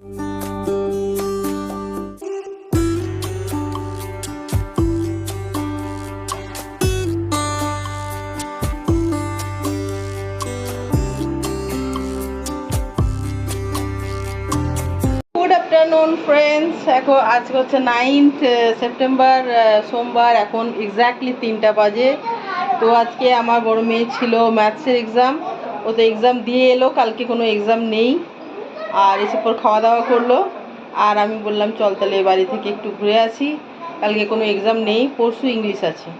Afternoon friends এখন আজকে হচ্ছে নাইনথ সেপ্টেম্বর সোমবার, এখন এক্স্যাক্টলি তিনটা বাজে। তো আজকে আমার বড় মেয়ে ছিল ম্যাথসের এক্সাম ও তো এক্সাম দিয়ে এলো, কালকে কোনো এক্সাম নেই। আর এসে পর খাওয়া দাওয়া করল। আর আমি বললাম, চল তাহলে বাড়ি থেকে একটু ঘুরে আসি। কালকে কোনো এক্সাম নেই, পরশু ইংলিশ আছে।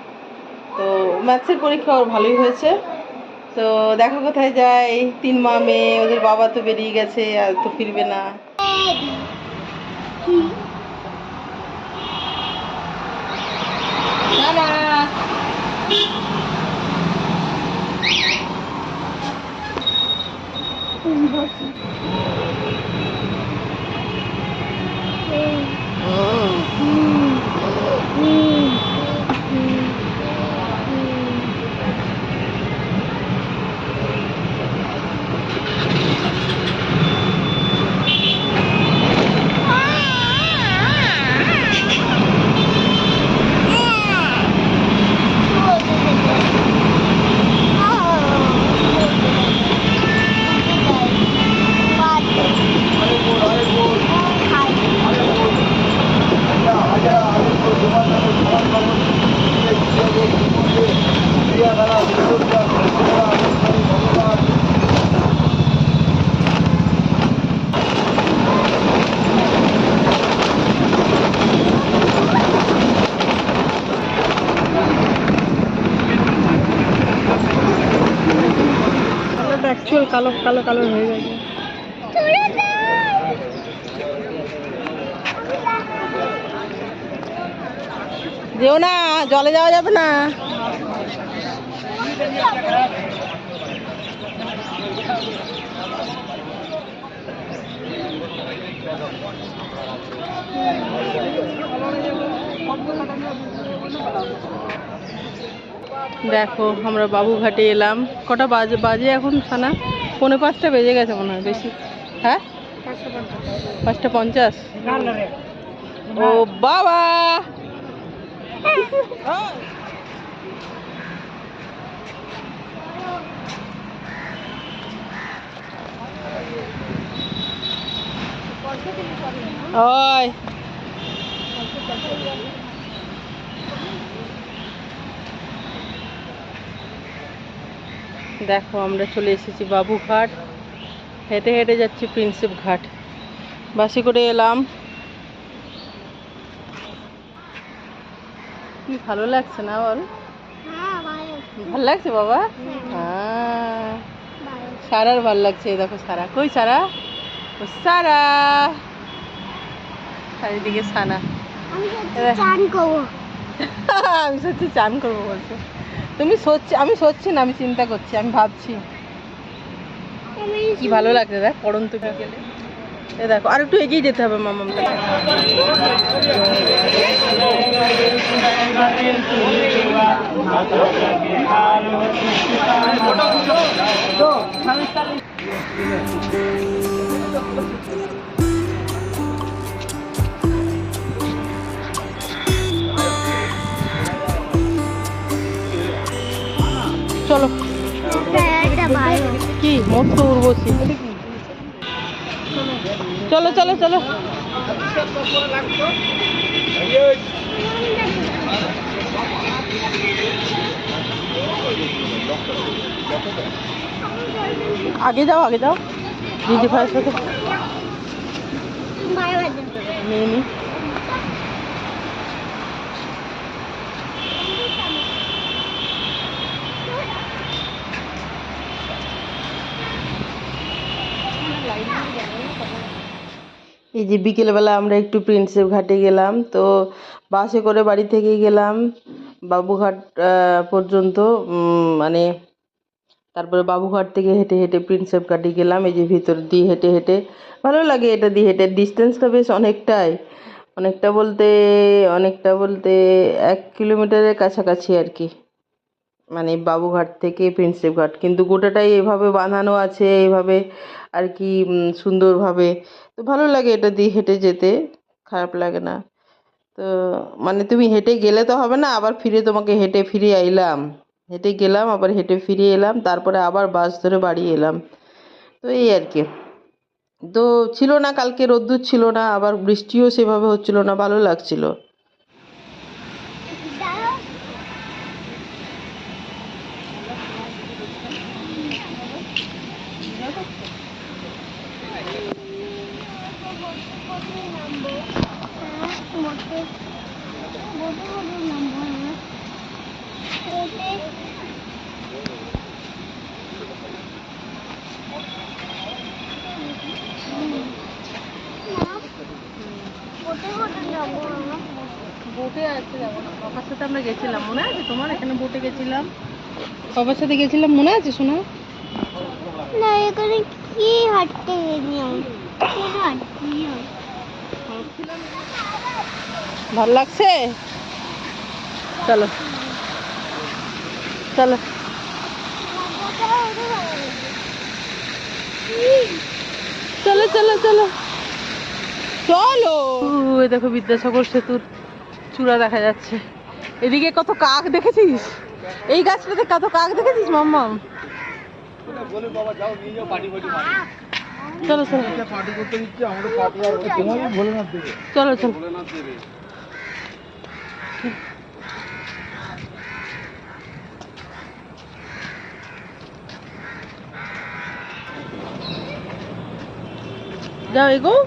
তো ম্যাথসের পরীক্ষা ওর ভালোই হয়েছে। তো দেখো কোথায় যায়। তিন মা মেয়ে, ওদের বাবা তো বেরিয়ে গেছে, আর তো ফিরবে না। অ্যাকচুয়াল কালো কালো কালো হয়ে গেছে যেও না জলে যাওয়া যাবে না। দেখো আমরা বাবুঘাটে এলাম। কটা বাজে বাজে এখন সানা? পৌনে পাঁচটা বেজে গেছে মনে হয় বেশি। হ্যাঁ? পাঁচটা পঞ্চাশ। ও বাবা! ওই। দেখো আমরা চলে এসেছি বাবুঘাট। হেঁটে হেঁটে যাচ্ছি প্রিন্সেপ ঘাট। বাসে করে এলাম। কি ভালো লাগছে না বল? ভালো লাগছে। বাবা? হ্যাঁ। সারার ভালো লাগছে। দেখো সারা। কই সারা? ও সারা। চারিদিকে সানা। আমি সত্যি চান করব বলছে। তুমি সচ্ছি আমি সচ্ছি না, আমি চিন্তা করছি, আমি ভাবছি। কি ভালো লাগছে, দেখ, পড়ন্ত বিকেলে। এ দেখো, আর একটু এগিয়ে যেতে হবে মামামটা চলো। কি, মস্ত উর্বশী। চলো চলো চলো। আগে যাও আগে যাও। দিদি ভাইয়ের সাথে নিয়ে নি। এই যে বিকেলবেলা আমরা একটু প্রিন্সেপ ঘাটে গেলাম, তো বাসে করে বাড়ি থেকে গেলাম, বাবুঘাট পর্যন্ত মানে তারপরে বাবুঘাট থেকে হেঁটে হেঁটে প্রিন্সেপ ঘাটে গেলাম, এই যে ভিতর দিয়ে হেঁটে হেঁটে, ভালো লাগে এটা দিয়ে হেঁটে ডিস্টেন্সটা বেশ অনেকটাই, অনেকটা বলতে অনেকটা বলতে এক কিলোমিটারের কাছাকাছি আর কি। মানে বাবুঘাট থেকে প্রিন্সেপ ঘাট। কিন্তু গোটাটাই এভাবে বাঁধানো আছে, এভাবে আর কি সুন্দরভাবে। তো ভালো লাগে এটা দিয়ে হেঁটে যেতে, খারাপ লাগে না। তো মানে তুমি হেঁটে গেলে তো হবে না, আবার ফিরে তোমাকে হেঁটে ফিরে এলাম। হেঁটে গেলাম, আবার হেঁটে ফিরে এলাম, তারপরে আবার বাস ধরে বাড়ি এলাম। তো এই আর কি। তো ছিল না, কালকে রোদ্দুর ছিল না, আবার বৃষ্টিও সেভাবে হচ্ছিল না, ভালো লাগছিল। বোটে আছে যাব না বাবার সাথে আমরা গেছিলাম মনে আছে তোমার? এখানে বোটে গেছিলাম। বাবার সাথে গেছিলাম মনে আছে শোনো? না এখানে কি হাঁটতে ভালো লাগছে? চলো। চলো। চলো চলো চলো। চলো। দেখো বিদ্যাসাগর সেতুর। চূড়া দেখা যাচ্ছে। এদিকে কত কাক দেখেছিস? এই গাছটাতে কত কাক দেখেছিস, মাম্মাম? চলো চলো। যাও এগো।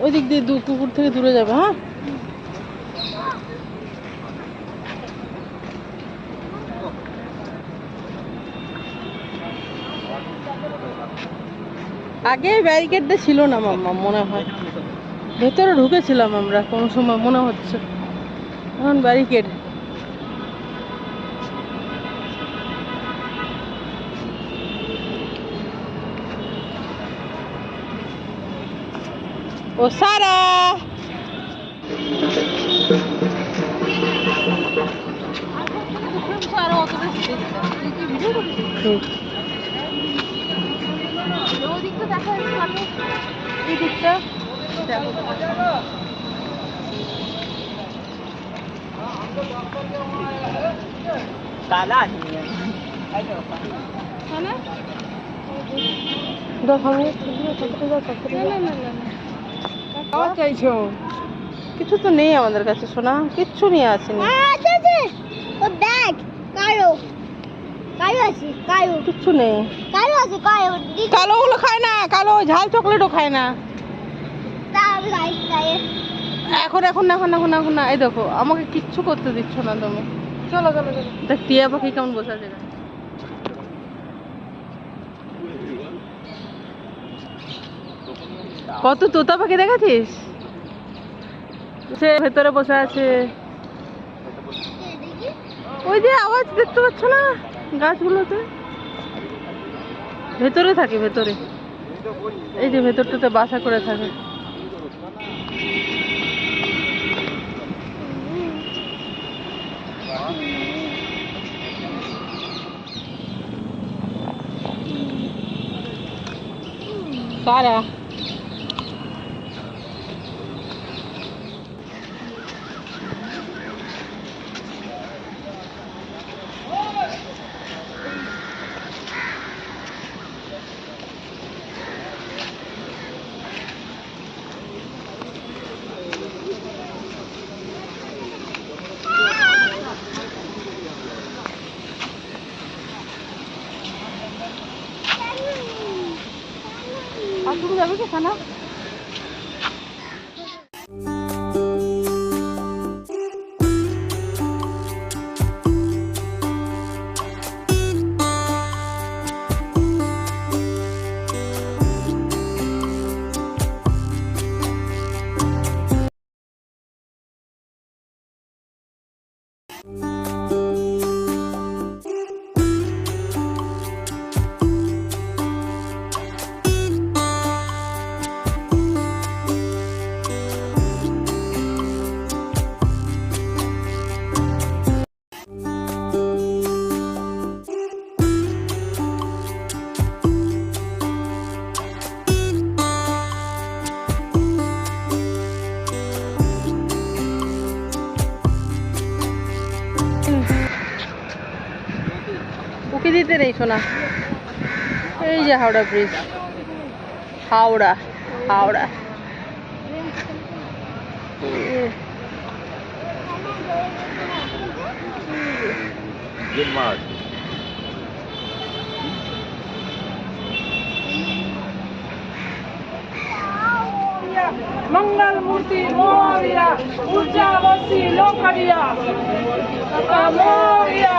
ওই দিক দিয়ে দু- কুকুর থেকে দূরে যাবে হ্যাঁ? আগে ব্যারিকেডটা ছিল না মাম্মা মনে হয়। ভেতরে ঢুকেছিলাম আমরা কোনো সময় মনে হচ্ছে। এখন ব্যারিকেড ও সারা! হুম। এই দিকটা। দেখো। হ্যাঁ চাইছো? কিছু তো নেই আমাদের কাছে সোনা। কিচ্ছু নিয়ে আসেনি। আছে আছে ও দেখ কালো আছে কালো। কিচ্ছু নেই। কালো আছে কালো। কালো গুলো খায় না কালো ঝাল চকলেটও খায় না। এখন এখন না এখন এখন এখন না এই দেখো আমাকে কিচ্ছু করতে দিচ্ছ না তুমি। চলো চলো চলো। দেখ টিয়া পাখি কেমন বসে আছে কত তোতা পাখি দেখেছিস সে ভেতরে বসে আছে। ওই যে আওয়াজ দেখতে পাচ্ছ না? গাছগুলোতে? ভেতরে থাকে ভেতরে। এই যে ভেতরটাতে বাসা করে থাকে। সারা। আর তুমি যাবে কি খানা কিসের এই এই যে হাওড়া ব্রিজ হাওড়া হাওড়া। মঙ্গল মূর্তি মরিয়া পূজা বসি লোকারিয়া মরিয়া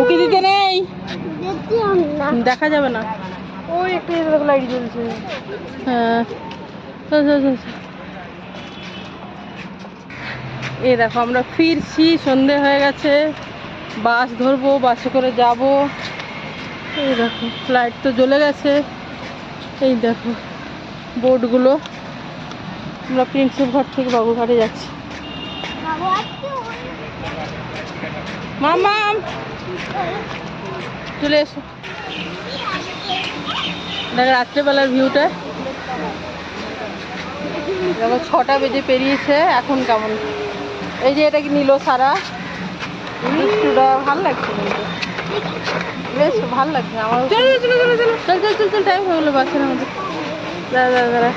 উকি দিতে নেই? দেখা যাবে না। ওই একটা লাইট জ্বলছে হ্যাঁ। এই দেখো আমরা ফিরছি সন্ধে হয়ে গেছে। বাস ধরবো বাসে করে যাব। এই দেখো লাইট তো জ্বলে গেছে। এই দেখো বোর্ডগুলো আমরা প্রিন্সেপ ঘর থেকে বাবুঘাটে যাচ্ছি। মামাম চলে এসো। দেখ রাত্রেবেলার ভিউটা দেখো ছটা বেজে পেরিয়েছে এখন কেমন? এই যে এটা কি নিল সারা? মিষ্টিটা ভালো লাগছে কিন্তু। বেশ ভালো লাগছে আমার। চল চল চল চল চল। চল চল চল টাইম হয়ে গেলো বাসের আমাদের দাঁড়া দাঁড়া দাঁড়া।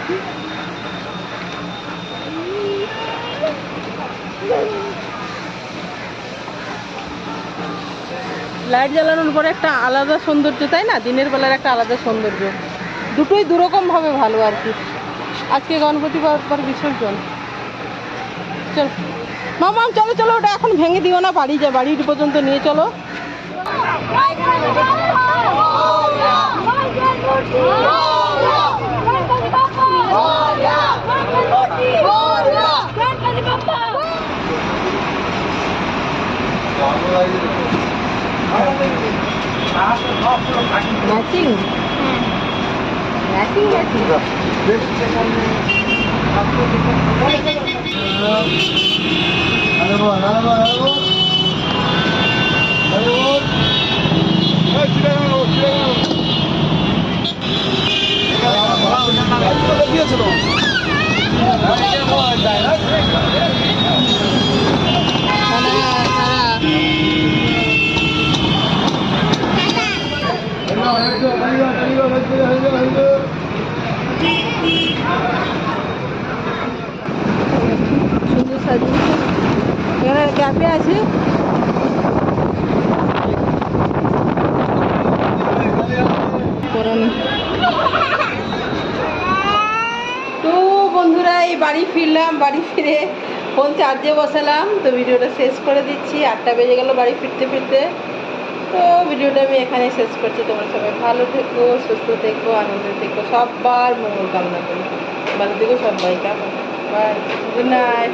লাইট জ্বালানোর পরে একটা আলাদা সৌন্দর্য তাই না দিনের বেলার একটা আলাদা সৌন্দর্য দুটোই দুরকম ভাবে ভালো আর কি আজকে গণপতি বাবার বিসর্জন চল মামাম চলো চলো ওটা এখন ভেঙে দিও না বাড়ি যা বাড়ি পর্যন্ত নিয়ে চলো ম্যাচিং ম্যাচিং ম্যাচিং সুন্দর আছে তো বন্ধুরা, এই বাড়ি ফিরলাম, বাড়ি ফিরে ফোন চার্জে বসালাম। তো ভিডিওটা শেষ করে দিচ্ছি। আটটা বেজে গেল বাড়ি ফিরতে ফিরতে। তো ভিডিওটা আমি এখানে শেষ করছি। তোমরা সবাই ভালো থেকো, সুস্থ থেকো, আনন্দ থেকো। সবার মঙ্গল কামনা করি। ভালো থেকো সবাই, কেমন? Bye good night